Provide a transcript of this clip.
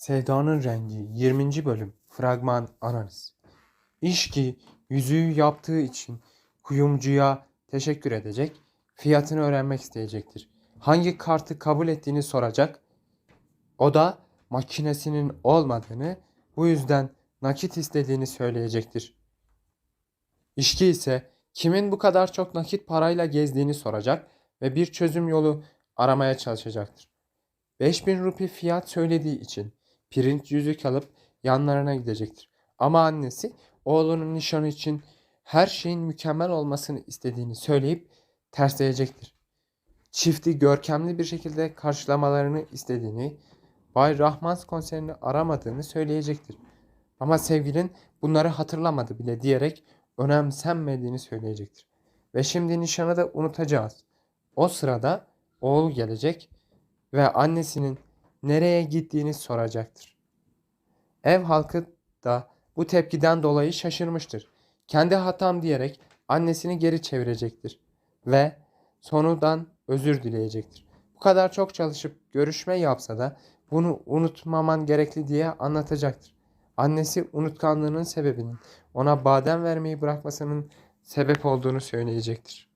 Sevdanın Rengi 20. Bölüm Fragman Analiz İş ki yüzüğü yaptığı için kuyumcuya teşekkür edecek, fiyatını öğrenmek isteyecektir. Hangi kartı kabul ettiğini soracak. O da makinesinin olmadığını, bu yüzden nakit istediğini söyleyecektir. İşki ise kimin bu kadar çok nakit parayla gezdiğini soracak ve bir çözüm yolu aramaya çalışacaktır. 5000 rupi fiyat söylediği için pirinç yüzük alıp yanlarına gidecektir. Ama annesi oğlunun nişanı için her şeyin mükemmel olmasını istediğini söyleyip tersleyecektir. Çifti görkemli bir şekilde karşılamalarını istediğini, Bay Rahmans konserini aramadığını söyleyecektir. Ama sevgilin bunları hatırlamadı bile diyerek önemsenmediğini söyleyecektir. Ve şimdi nişanı da unutacağız. O sırada oğul gelecek ve annesinin nereye gittiğini soracaktır. Ev halkı da bu tepkiden dolayı şaşırmıştır. Kendi hatam diyerek annesini geri çevirecektir ve sonundan özür dileyecektir. Bu kadar çok çalışıp görüşme yapsa da bunu unutmaman gerekli diye anlatacaktır. Annesi unutkanlığının sebebinin ona badem vermeyi bırakmasının sebep olduğunu söyleyecektir.